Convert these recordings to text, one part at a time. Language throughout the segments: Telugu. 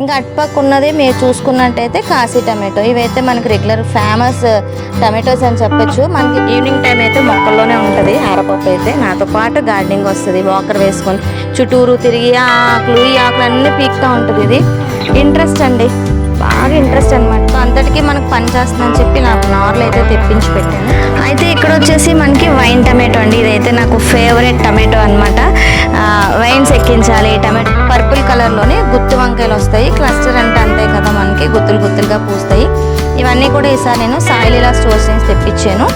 ఇంకా అటుపక్క ఉన్నది మీరు చూసుకున్నట్టయితే కాశీ టమాటో. ఇవైతే మనకి రెగ్యులర్ ఫేమస్ టమాటోస్ అని చెప్పొచ్చు. మనకి ఈవినింగ్ టైం అయితే మొక్కల్లోనే ఉంటుంది ఆరపప్పు అయితే. నాతో పాటు గార్డెనింగ్ వస్తుంది వాకర్ వేసుకొని చుట్టూరు తిరిగి ఆకులు ఈ ఆకులు అన్నీ పీక్తూ ఉంటుంది ఇది. ఇంట్రెస్ట్ అండి. బాగా ఇంట్రెస్ట్ అనమాట అంతటికీ మనకు పని చేస్తుందని చెప్పి నాకు నార్లు అయితే తెప్పించి పెట్టాను. అయితే ఇక్కడ వచ్చేసి మనకి వైన్ టమాటో అండి. ఇదైతే నాకు ఫేవరెట్ టమాటో అనమాట వైన్స్ ఎక్కించాలి. టమాటో పర్పుల్ కలర్లోనే గుత్తి వంకాయలు వస్తాయి. క్లస్టర్ అంటే అంతే కదా మనకి గుత్తులు గుత్తులుగా పూస్తాయి. ఇవన్నీ కూడా ఈసారి నేను సాయిలీలా స్టోర్స్ నుంచి తెప్పించాను.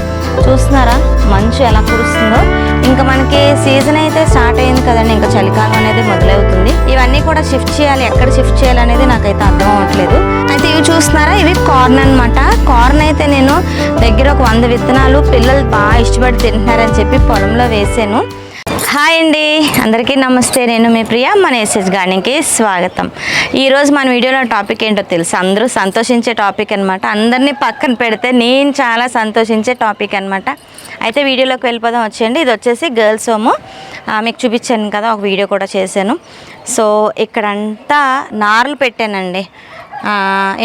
చూస్తున్నారా? మంచు ఎలా కురుస్తుందో. ఇంకా మనకి సీజన్ అయితే స్టార్ట్ అయింది కదండి. ఇంకా చలికాలం అనేది మొదలవుతుంది. ఇవన్నీ కూడా షిఫ్ట్ చేయాలి. ఎక్కడ షిఫ్ట్ చేయాలి అనేది నాకైతే అర్థం అవ్వట్లేదు. అయితే ఇవి చూస్తున్నారా? ఇవి కార్న్ అనమాట కార్న్ అయితే నేను దగ్గర ఒక వంద విత్తనాలు పిల్లలు బాగా ఇష్టపడి తింటున్నారని చెప్పి పొలంలో వేసాను. హాయ్ అండి. అందరికీ నమస్తే. నేను మీ ప్రియా. మన ఎస్ఎస్ గార్డెన్కి స్వాగతం. ఈరోజు మన వీడియోలో టాపిక్ ఏంటో తెలుసు? అందరూ సంతోషించే టాపిక్ అనమాట అందరినీ పక్కన పెడితే నేను చాలా సంతోషించే టాపిక్ అనమాట అయితే వీడియోలోకి వెళ్ళిపోదాం. వచ్చేయండి. ఇది వచ్చేసి గర్ల్స్ హోము. ఆ, మీకు చూపించాను కదా. ఒక వీడియో కూడా చేశాను. సో ఇక్కడంతా నార్లు పెట్టానండి.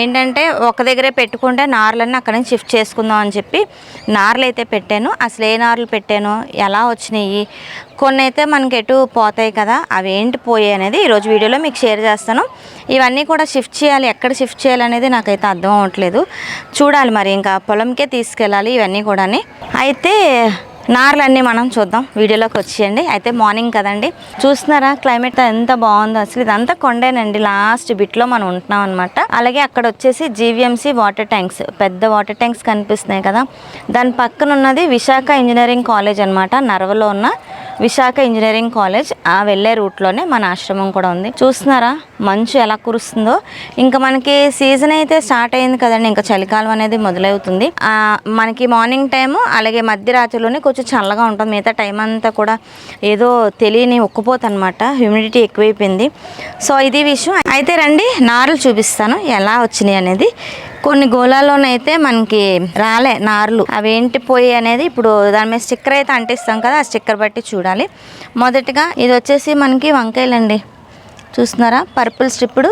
ఏంటంటే ఒక దగ్గరే పెట్టుకుంటే నార్లన్నీ అక్కడ నుంచి షిఫ్ట్ చేసుకుందాం అని చెప్పి నార్లు అయితే పెట్టాను. అసలు ఏ నార్లు పెట్టాను? ఎలా వచ్చినాయి? కొన్ని అయితే మనకి ఎటు పోతాయి కదా అవి ఏంటి పోయాయి అనేది ఈరోజు వీడియోలో మీకు షేర్ చేస్తాను. ఇవన్నీ కూడా షిఫ్ట్ చేయాలి ఎక్కడ షిఫ్ట్ చేయాలనేది నాకైతే అర్థం అవ్వట్లేదు. చూడాలి మరి ఇంకా పొలంకే తీసుకెళ్ళాలి ఇవన్నీ కూడా అయితే నార్లన్నీ మనం చూద్దాం. వీడియోలోకి వచ్చేయండి. అయితే మార్నింగ్ కదండి. చూస్తున్నారా? క్లైమేట్ ఎంత బాగుందో. అసలు ఇదంతా కొండేనండి. లాస్ట్ బిట్లో మనం ఉంటున్నాం అనమాట అలాగే అక్కడ వచ్చేసి జీవీఎంసీ వాటర్ ట్యాంక్స్. పెద్ద వాటర్ ట్యాంక్స్ కనిపిస్తున్నాయి కదా. దాని పక్కన ఉన్నది విశాఖ ఇంజనీరింగ్ కాలేజ్ అనమాట నరవలో ఉన్న విశాఖ ఇంజనీరింగ్ కాలేజ్. ఆ వెళ్ళే రూట్లోనే మన ఆశ్రమం కూడా ఉంది. చూస్తున్నారా? మంచు ఎలా కురుస్తుందో. ఇంకా మనకి సీజన్ అయితే స్టార్ట్ అయింది కదండి. ఇంకా చలికాలం అనేది మొదలవుతుంది. మనకి మార్నింగ్ టైము అలాగే మధ్యరాత్రిలోనే కొంచెం చల్లగా ఉంటుంది. మిగతా టైం అంతా కూడా ఏదో తెలియని ఉక్కపోత అనమాట హ్యూమిడిటీ ఎక్కువైపోయింది. సో ఇది విషయం. అయితే రండి నారులు చూపిస్తాను. ఎలా వచ్చినాయి అనేది. కొన్ని గోళాల్లోనైతే మనకి రాలే నార్లు. ఏంటి పోయి అనేది ఇప్పుడు దాని మీద స్టిక్కర్ అయితే అంటిస్తాం కదా. ఆ స్టిక్కర్ బట్టి చూడాలి. మొదటిగా ఇది వచ్చేసి మనకి వంకాయలండి. చూస్తున్నారా? పర్పుల్ స్ట్రిప్డ్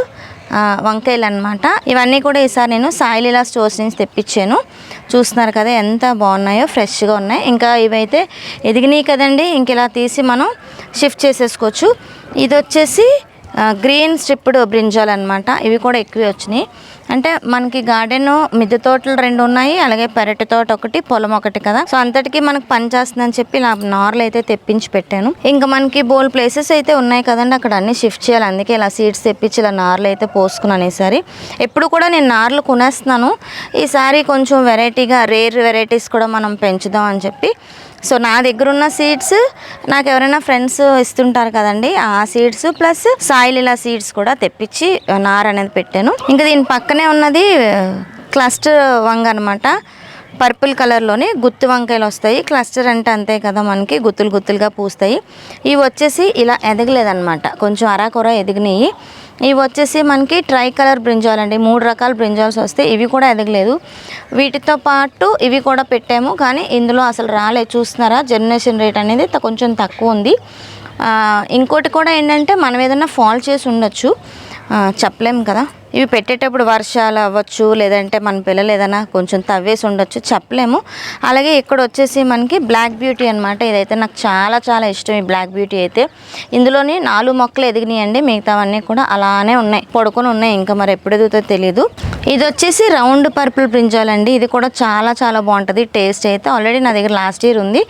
వంకాయలు అనమాట ఇవన్నీ కూడా ఈసారి నేను సాయిలీలా స్టోర్స్ నుంచి తెప్పించాను. చూస్తున్నారు కదా ఎంత బాగున్నాయో ఫ్రెష్గా ఉన్నాయి. ఇంకా ఇవైతే ఎదిగినాయి కదండి. ఇంక ఇలా తీసి మనం షిఫ్ట్ చేసేసుకోవచ్చు. ఇది వచ్చేసి గ్రీన్ స్ట్రిప్డ్ బ్రింజాల్ అనమాట ఇవి కూడా ఎక్కువ వచ్చినాయి. అంటే మనకి గార్డెన్ మిద్దె తోటలు రెండు ఉన్నాయి అలాగే పెరటి తోట ఒకటి పొలం ఒకటి కదా. సో అంతటికి మనకు పని చేస్తుందని చెప్పి నా నార్లు అయితే తెప్పించి పెట్టాను. ఇంకా మనకి బోల్ ప్లేసెస్ అయితే ఉన్నాయి కదండి అక్కడ అన్ని షిఫ్ట్ చేయాలి. అందుకే ఇలా సీడ్స్ తెప్పించి ఇలా నార్లు అయితే పోసుకున్నాను ఈసారి. ఎప్పుడు కూడా నేను నార్లు కొనేస్తున్నాను. ఈసారి కొంచెం వెరైటీగా రేర్ వెరైటీస్ కూడా మనం పెంచుదాం అని చెప్పి సో నా దగ్గర ఉన్న సీడ్స్ నాకు ఎవరైనా ఫ్రెండ్స్ ఇస్తుంటారు కదండి ఆ సీడ్స్ ప్లస్ సాయిల్ ఇలా సీడ్స్ కూడా తెప్పించి నార్ అనేది పెట్టాను. ఇంకా దీని పక్కనే ఉన్నది క్లస్టర్ వంగ అనమాట పర్పుల్ కలర్లోనే గుత్తి వంకాయలు వస్తాయి. క్లస్టర్ అంటే అంతే కదా మనకి గుత్తులు గుత్తులుగా పూస్తాయి. ఇవి వచ్చేసి ఇలా ఎదగలేదన్నమాట. కొంచెం అరాకొర ఎదిగినాయి. ఇవి వచ్చేసి మనకి ట్రై కలర్ బ్రింజాల్ అండి. మూడు రకాల బ్రింజాల్స్ వస్తాయి ఇవి కూడా ఎదగలేదు. వీటితో పాటు ఇవి కూడా పెట్టాము. కానీ ఇందులో అసలు రాలేదు చూస్తున్నారా? జనరేషన్ రేట్ అనేది కొంచెం తక్కువ ఉంది. ఇంకోటి కూడా ఏంటంటే మనం ఏదైనా ఫాల్ చేసి ఉండొచ్చు. చెప్పలేము కదా. ఇవి పెట్టేటప్పుడు వర్షాలు అవ్వచ్చు లేదంటే మన పిల్లలు ఏదైనా కొంచెం తవ్వేసి ఉండొచ్చు చెప్పలేము. అలాగే ఇక్కడ వచ్చేసి మనకి బ్లాక్ బ్యూటీ అనమాట ఇదైతే నాకు చాలా చాలా ఇష్టం ఈ బ్లాక్ బ్యూటీ అయితే. ఇందులోని నాలుగు మొక్కలు ఎదిగినాయండి. మిగతావన్నీ కూడా అలానే ఉన్నాయి. పడుకొని ఉన్నాయి. ఇంకా మరి ఎప్పుడు ఎదుగుతుందో తెలియదు ఇది వచ్చేసి రౌండ్ పర్పుల్ బ్రింజాల్ అండి ఇది కూడా చాలా చాలా బాగుంటుంది. టేస్ట్ అయితే ఆల్రెడీ నా దగ్గర లాస్ట్ ఇయర్ ఉంది.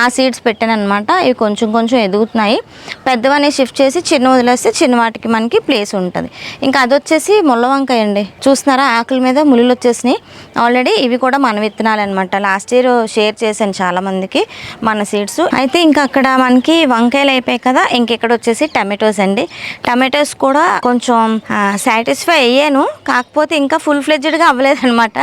ఆ సీడ్స్ పెట్టాను అనమాట ఇవి కొంచెం కొంచెం ఎదుగుతున్నాయి. పెద్దవన్నీ షిఫ్ట్ చేసి చిన్న వదిలేస్తే చిన్న వాటికి మనకి ప్లేస్ ఉంటుంది. ఇంకా అది వచ్చేసి ముళ్ళ వంకాయ అండి. చూస్తున్నారా? ఆకుల మీద ములులు వచ్చేసినాయి. ఆల్రెడీ ఇవి కూడా మన విత్తనాలు అనమాట లాస్ట్ ఇయర్ షేర్ చేశాను చాలా మందికి మన సీడ్స్ అయితే ఇంకా అక్కడ మనకి వంకాయలు అయిపోయాయి కదా ఇంకెక్కడ వచ్చేసి టమాటోస్ అండి. టమాటోస్ కూడా కొంచెం సాటిస్ఫై అయ్యాను. కాకపోతే ఇంకా ఫుల్ ఫ్లెడ్జ్డ్గా అవ్వలేదన్నమాట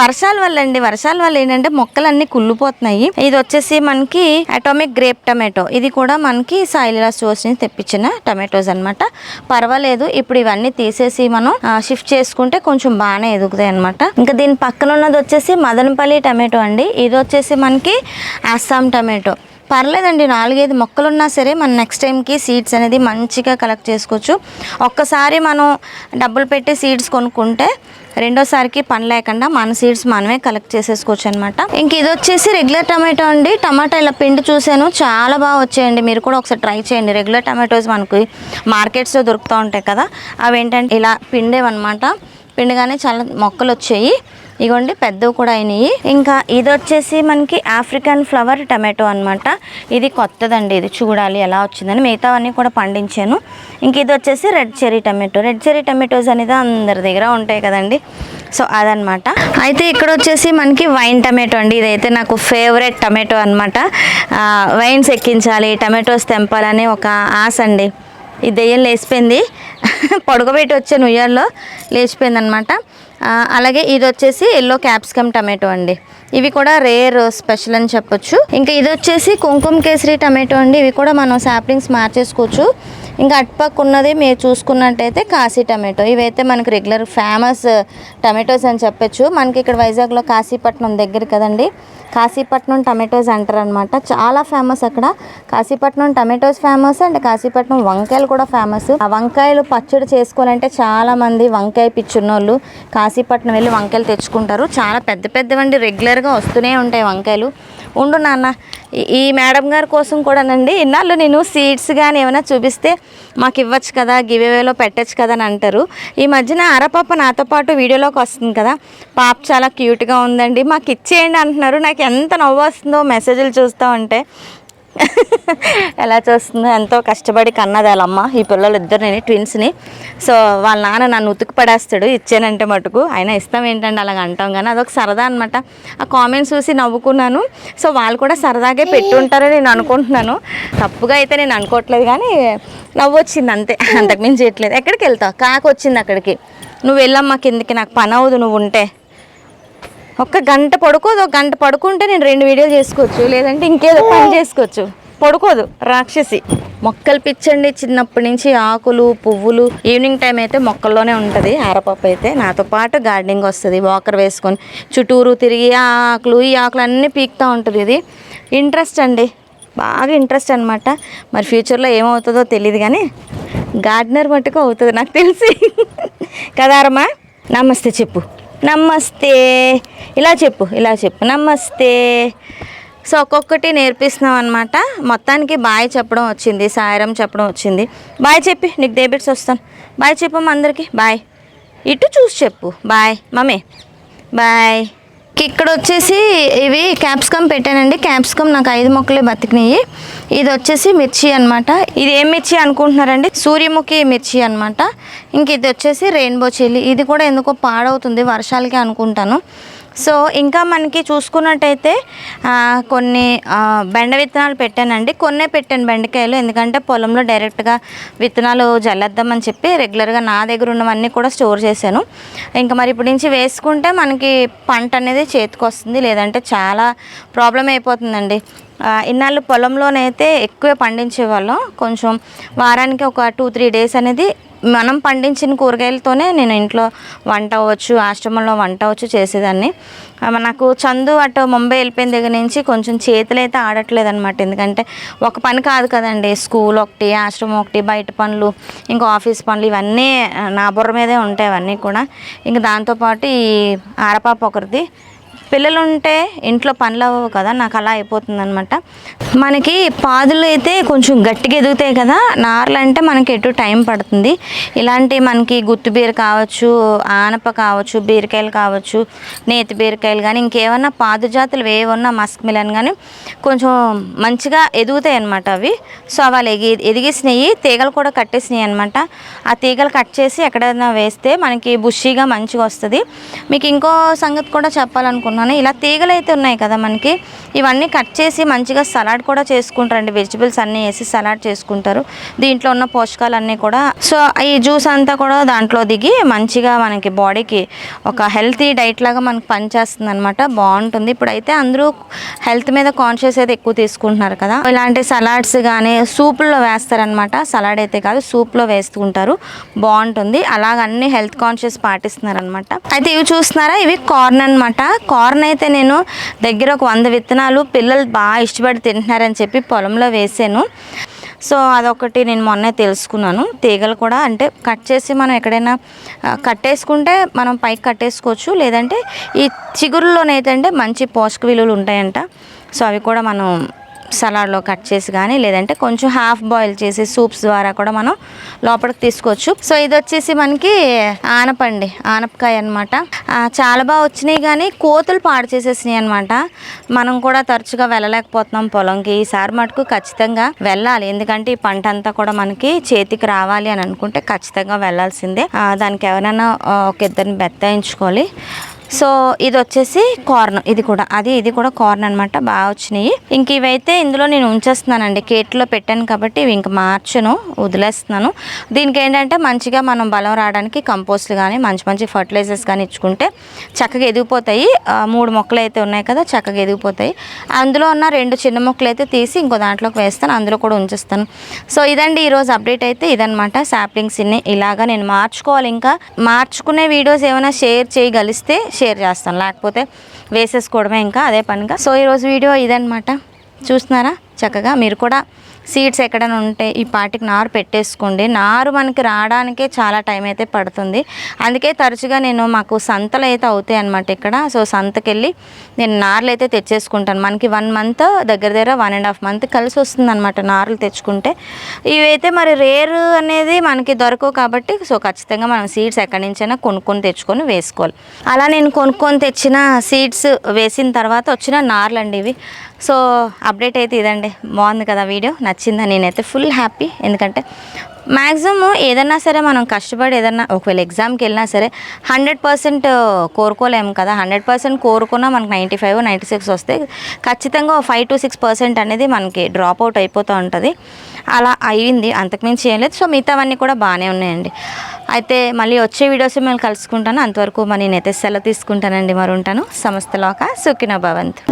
వర్షాల వల్ల అండి. వర్షాల వల్ల ఏంటంటే మొక్కలన్నీ కుళ్ళిపోతున్నాయి. ఇది వచ్చేసి మనకి అటామిక్ గ్రేప్ టమాటో ఇది కూడా మనకి సాయిలా స్టోర్స్ నుంచి తెప్పించిన టమాటోస్ అనమాట పర్వాలేదు. ఇప్పుడు ఇవన్నీ తీసేసి మనం షిఫ్ట్ చేసుకుంటే కొంచెం బాగానే ఎదుగుతాయి అనమాట ఇంకా దీని పక్కన ఉన్నది వచ్చేసి మదనపల్లి టమాటో అండి. ఇది వచ్చేసి మనకి అస్సాం టమాటో. పర్లేదండి నాలుగైదు మొక్కలు ఉన్నా సరే మన నెక్స్ట్ టైంకి సీడ్స్ అనేది మంచిగా కలెక్ట్ చేసుకోవచ్చు. ఒక్కసారి మనం డబ్బులు పెట్టి సీడ్స్ కొనుక్కుంటే రెండోసారికి పని లేకుండా మన సీడ్స్ మనమే కలెక్ట్ చేసేసుకోవచ్చు అనమాట ఇంక ఇది వచ్చేసి రెగ్యులర్ టమాటో అండి. టమాటా ఇలా పిండి చూశాను చాలా బాగా వచ్చాయండి. మీరు కూడా ఒకసారి ట్రై చేయండి. రెగ్యులర్ టమాటోస్ మనకి మార్కెట్స్లో దొరుకుతూ ఉంటాయి కదా. అవి ఏంటంటే ఇలా పిండేవన్నమాట. పిండిగానే చాలా మొక్కలు వచ్చాయి ఇగోండి పెద్దవి కూడా అయినాయి. ఇంకా ఇది వచ్చేసి మనకి ఆఫ్రికన్ ఫ్లవర్ టమాటో అనమాట ఇది కొత్తదండి ఇది చూడాలి ఎలా వచ్చిందని. మిగతావన్నీ కూడా పండించాను. ఇంక ఇది వచ్చేసి red cherry tomato red cherry tomatoes అనేది అందరి దగ్గర ఉంటాయి కదండి. సో అదనమాట అయితే ఇక్కడ వచ్చేసి మనకి వైన్ టమాటో అండి. ఇదైతే నాకు ఫేవరెట్ టమాటో అనమాట వైన్స్ ఎక్కించాలి టమాటోస్ తెంపాలని ఒక ఆశ అండి. ఈ దెయ్యం లేసిపోయింది పొడగబెట్టి వచ్చాను ఉయ్యాల్లో లేచిపోయింది అనమాట అలాగే ఇది వచ్చేసి ఎల్లో క్యాప్సికమ్ టమాటో అండి. ఇవి కూడా రేర్ స్పెషల్ అని చెప్పొచ్చు. ఇంకా ఇది వచ్చేసి కుంకుమ కేసరి టమాటో అండి. ఇవి కూడా మనం సాప్లింగ్స్ మార్చేసుకోవచ్చు. ఇంకా అటుపక్క ఉన్నది మీరు చూసుకున్నట్టయితే కాశీ టమాటో ఇవైతే మనకి రెగ్యులర్ ఫేమస్ టమాటోస్ అని చెప్పొచ్చు. మనకి ఇక్కడ వైజాగ్లో కాశీపట్నం దగ్గర కదండి. కాశీపట్నం టమాటోస్ అంటారనమాట చాలా ఫేమస్ అక్కడ. Kasipatnam tomatoes famous and Kasipatnam వంకాయలు కూడా ఫేమస్ ఆ వంకాయలు పచ్చడి చేసుకోవాలంటే చాలామంది వంకాయ పిచ్చున్నోళ్ళు కాశీపట్నం వెళ్ళి వంకాయలు తెచ్చుకుంటారు. చాలా పెద్ద పెద్దవండి రెగ్యులర్గా వస్తూనే ఉంటాయి వంకాయలు. ఉండు నాన్న ఈ- ఈ మేడం గారి కోసం కూడానండి ఇన్నాళ్ళు నేను సీడ్స్ కానీ ఏమైనా చూపిస్తే మాకు ఇవ్వచ్చు కదా గివేవేలో పెట్టచ్చు కదా అని అంటారు. ఈ మధ్యన అరపాప నాతో పాటు వీడియోలోకి వస్తుంది కదా పాప చాలా క్యూట్గా ఉందండి మాకు ఇచ్చేయండి అంటున్నారు. నాకు ఎంత నవ్వు వస్తుందో మెసేజ్లు చూస్తూ ఉంటే. ఎలా చూస్తుందో? ఎంతో కష్టపడి కన్నది వాళ్ళమ్మ ఈ పిల్లలు ఇద్దరిని ట్విన్స్ని. సో వాళ్ళ నాన్న నన్ను ఉతుకు పడేస్తాడు ఇచ్చానంటే మటుకు. అయినా ఇస్తాం ఏంటంటే అలాగ అంటాం. కానీ అదొక సరదా అనమాట ఆ కామెంట్స్ చూసి నవ్వుకున్నాను. సో వాళ్ళు కూడా సరదాగే పెట్టుంటారని నేను అనుకుంటున్నాను. తప్పుగా అయితే నేను అనుకోవట్లేదు కానీ నవ్వు వచ్చింది అంతే అంతకుమించి చేయట్లేదు. ఎక్కడికి వెళ్తావు? కాకు వచ్చింది అక్కడికి. నువ్వు వెళ్ళమ్మా కిందకి. నాకు పని అవ్వదు నువ్వు ఉంటే. ఒక్క గంట పడుకోదు ఒక గంట పడుకుంటే నేను రెండు వీడియోలు చేసుకోవచ్చు. లేదంటే ఇంకేదో పని చేసుకోవచ్చు. పడుకోదు. రాక్షసి. మొక్కలు పిచ్చండి చిన్నప్పటి నుంచి ఆకులు పువ్వులు. ఈవినింగ్ టైం అయితే మొక్కల్లోనే ఉంటుంది. ఆరపప్పు అయితే నాతో పాటు గార్డెనింగ్ వస్తుంది. వాకర్ వేసుకొని చుట్టూరు తిరిగి ఆ ఆకులు ఈ ఆకులు అన్నీ పీకుతూ ఉంటుంది ఇది. ఇంట్రెస్ట్ అండి. బాగా ఇంట్రెస్ట్ అనమాట మరి ఫ్యూచర్లో ఏమవుతుందో తెలియదు కానీ గార్డెనర్ మట్టుకు అవుతుంది నాకు తెలిసి. కదారమ్మా నమస్తే చెప్పు. నమస్తే. ఇలా చెప్పు ఇలా చెప్పు. నమస్తే. సో ఒక్కొక్కటి నేర్పిస్తున్నాం అనమాట మొత్తానికి బాయ్ చెప్పడం వచ్చింది సాయరం చెప్పడం వచ్చింది. బాయ్ చెప్పి నీకు డేబిట్స్ వస్తాను. బాయ్ చెప్పమ్మ అందరికీ. బాయ్. ఇటు చూసి చెప్పు. బాయ్. మమ్మీ. బాయ్. ఇక్కడ వచ్చేసి ఇవి క్యాప్సికమ్ పెట్టానండి. క్యాప్సికమ్ నాకు ఐదు మొక్కలే బతికినాయి. ఇది వచ్చేసి మిర్చి అన్నమాట. ఇది ఏం మిర్చి అనుకుంటున్నారండి? సూర్యముఖి మిర్చి అనమాట ఇంక ఇది వచ్చేసి రెయిన్బో చిల్లీ. ఇది కూడా ఎందుకో పాడవుతుంది వర్షాలకి అనుకుంటాను. సో ఇంకా మనకి చూసుకున్నట్టయితే కొన్ని బెండ విత్తనాలు పెట్టానండి. కొన్నే పెట్టాను బెండకాయలు. ఎందుకంటే పొలంలో డైరెక్ట్గా విత్తనాలు జల్లద్దామని చెప్పి రెగ్యులర్గా నా దగ్గర ఉన్నవన్నీ కూడా స్టోర్ చేశాను. ఇంకా మరి ఇప్పటి నుంచి వేసుకుంటే మనకి పంట అనేది చేతికి వస్తుంది లేదంటే చాలా ప్రాబ్లం అయిపోతుందండి. ఇన్నాళ్ళు పొలంలోనైతే ఎక్కువ పండించేవాళ్ళం. కొంచెం వారానికి ఒక టూ త్రీ డేస్ అనేది మనం పండించిన కూరగాయలతోనే నేను ఇంట్లో వంట అవ్వచ్చు ఆశ్రమంలో వంట అవ్వచ్చు చేసేదాన్ని. నాకు చందు అటు ముంబై వెళ్ళిపోయిన దగ్గర నుంచి కొంచెం చేతులు అయితే ఆడట్లేదు అనమాట ఎందుకంటే ఒక పని కాదు కదండి స్కూల్ ఒకటి ఆశ్రమం ఒకటి బయట పనులు ఇంకా ఆఫీస్ పనులు ఇవన్నీ నా బుర్ర మీదే ఉంటాయి అవన్నీ కూడా. ఇంకా దాంతోపాటు ఈ ఆరపాప ఒకరిది పిల్లలు ఉంటే ఇంట్లో పనులు అవ్వవు కదా నాకు అలా అయిపోతుంది అనమాట మనకి పాదులు అయితే కొంచెం గట్టిగా ఎదుగుతాయి కదా నార్లు అంటే మనకి ఎటు టైం పడుతుంది. ఇలాంటి మనకి గుత్తు బీర కావచ్చు ఆనప కావచ్చు బీరకాయలు కావచ్చు నేతి బీరకాయలు కానీ ఇంకేమన్నా పాదు జాతులు ఏమన్నా మస్క్ మిలన్ కానీ కొంచెం మంచిగా ఎదుగుతాయి అనమాట అవి. సో అవి ఎగి ఎదిగేసినాయి తీగలు కూడా కట్టేసినాయి అనమాట ఆ తీగలు కట్ చేసి ఎక్కడైనా వేస్తే మనకి బుషీగా మంచిగా వస్తుంది. మీకు ఇంకో సంగతి కూడా చెప్పాలనుకున్నాను ఇలా తీగలు అయితే ఉన్నాయి కదా మనకి. ఇవన్నీ కట్ చేసి మంచిగా సలాడ్ కూడా చేసుకుంటారండి. వెజిటబుల్స్ అన్నీ వేసి సలాడ్ చేసుకుంటారు. దీంట్లో ఉన్న పోషకాలన్నీ కూడా. సో ఈ జ్యూస్ అంతా కూడా దాంట్లో దిగి మంచిగా మనకి బాడీకి ఒక హెల్తీ డైట్ లాగా మనకి పనిచేస్తుంది అనమాట బాగుంటుంది. ఇప్పుడైతే అందరూ హెల్త్ మీద కాన్షియస్ అయితే ఎక్కువ తీసుకుంటున్నారు కదా. ఇలాంటి సలాడ్స్ కానీ సూపుల్లో వేస్తారనమాట సలాడ్ అయితే కాదు సూప్లో వేసుకుంటారు బాగుంటుంది. అలాగ అన్ని హెల్త్ కాన్షియస్ పాటిస్తున్నారనమాట అయితే ఇవి చూస్తున్నారా? ఇవి కార్న్ అనమాట కార్న్ అయితే నేను దగ్గర ఒక వంద విత్తనాలు పిల్లలు బాగా ఇష్టపడి తింటున్నారని చెప్పి పొలంలో వేసాను. సో అదొకటి నేను మొన్నే తెలుసుకున్నాను. తీగలు కూడా అంటే కట్ చేసి మనం ఎక్కడైనా కట్టేసుకుంటే మనం పైకి కట్టేసుకోవచ్చు. లేదంటే ఈ చిగురులోనైతే అంటే మంచి పోషక విలువలు ఉంటాయంట. సో అవి కూడా మనం సలాడ్లో కట్ చేసి కానీ లేదంటే కొంచెం హాఫ్ బాయిల్ చేసి సూప్స్ ద్వారా కూడా మనం లోపలికి తీసుకోవచ్చు. సో ఇది వచ్చేసి మనకి ఆనపండి ఆనపకాయ అనమాట చాలా బాగా వచ్చినాయి కానీ కోతులు పాడు చేసేసినాయి అనమాట మనం కూడా తరచుగా వెళ్ళలేకపోతున్నాం పొలంకి. ఈసారి మటుకు ఖచ్చితంగా వెళ్ళాలి. ఎందుకంటే ఈ పంట అంతా కూడా మనకి చేతికి రావాలి అని అనుకుంటే ఖచ్చితంగా వెళ్ళాల్సిందే. దానికి ఎవరైనా ఒక ఇద్దరిని బెత్తాయించుకోవాలి. సో ఇది వచ్చేసి కార్న్. ఇది కూడా అది ఇది కూడా కార్న్ అనమాట బాగా వచ్చినాయి. ఇంక ఇవైతే ఇందులో నేను ఉంచేస్తున్నానండి. కేట్లో పెట్టాను కాబట్టి ఇవి ఇంక మార్చను వదిలేస్తున్నాను. దీనికి ఏంటంటే మంచిగా మనం బలం రావడానికి కంపోస్ట్లు కానీ మంచి మంచి ఫర్టిలైజర్స్ కానీ ఇచ్చుకుంటే చక్కగా ఎదిగిపోతాయి. మూడు మొక్కలు అయితే ఉన్నాయి కదా చక్కగా ఎదిగిపోతాయి. అందులో ఉన్న రెండు చిన్న మొక్కలు అయితే తీసి ఇంకో దాంట్లోకి వేస్తాను. అందులో కూడా ఉంచేస్తాను. సో ఇదండి ఈరోజు అప్డేట్ అయితే ఇదనమాట సాప్లింగ్స్ ఇన్ని. ఇలాగా నేను మార్చుకోవాలి ఇంకా. మార్చుకునే వీడియోస్ ఏమైనా షేర్ చేయగలిస్తే షేర్ చేస్తాను లేకపోతే వేసేసుకోవడమే ఇంకా అదే పనిగా. సో ఈరోజు వీడియో ఇదనమాట చూస్తున్నారా? చక్కగా మీరు కూడా సీడ్స్ ఎక్కడైనా ఉంటే ఈ పాటికి నారు పెట్టేసుకోండి. నారు మనకి రావడానికే చాలా టైం అయితే పడుతుంది. అందుకే తరచుగా నేను మాకు సంతలు అయితే అవుతాయి అనమాట ఇక్కడ. సో సంతకెళ్ళి నేను నార్లు అయితే తెచ్చేసుకుంటాను. మనకి వన్ మంత్ దగ్గర దగ్గర వన్ అండ్ హాఫ్ మంత్ కలిసి వస్తుంది అనమాట నార్లు తెచ్చుకుంటే. ఇవైతే మరి రేర్ అనేది మనకి దొరకవు కాబట్టి సో ఖచ్చితంగా మనం సీడ్స్ ఎక్కడి నుంచైనా కొనుక్కొని తెచ్చుకొని వేసుకోవాలి. అలా నేను కొనుక్కొని తెచ్చిన సీడ్స్ వేసిన తర్వాత వచ్చిన నార్లు అండి ఇవి. సో అప్డేట్ అయితే ఇదండి. బాగుంది కదా వీడియో. నచ్చిందని నేనైతే ఫుల్ హ్యాపీ ఎందుకంటే మ్యాక్సిమం ఏదన్నా సరే మనం కష్టపడి ఏదన్నా ఒకవేళ ఎగ్జామ్కి వెళ్ళినా సరే హండ్రెడ్ పర్సెంట్ కోరుకోలేము కదా. హండ్రెడ్ పర్సెంట్ కోరుకున్నా మనకు నైంటీ ఫైవ్ నైంటీ సిక్స్ వస్తే ఖచ్చితంగా ఫైవ్ టు సిక్స్ పర్సెంట్ అనేది మనకి డ్రాప్ అవుట్ అయిపోతూ ఉంటుంది. అలా అయింది. అంతకుమించి ఏం లేదు. సో మిగతావన్నీ కూడా బాగానే ఉన్నాయండి. అయితే మళ్ళీ వచ్చే వీడియోస్ మేము కలుసుకుంటాను. అంతవరకు మరి నేనైతే సెలవు తీసుకుంటానండి. మరి ఉంటాను సమస్తలోక సుఖిన భవంత్.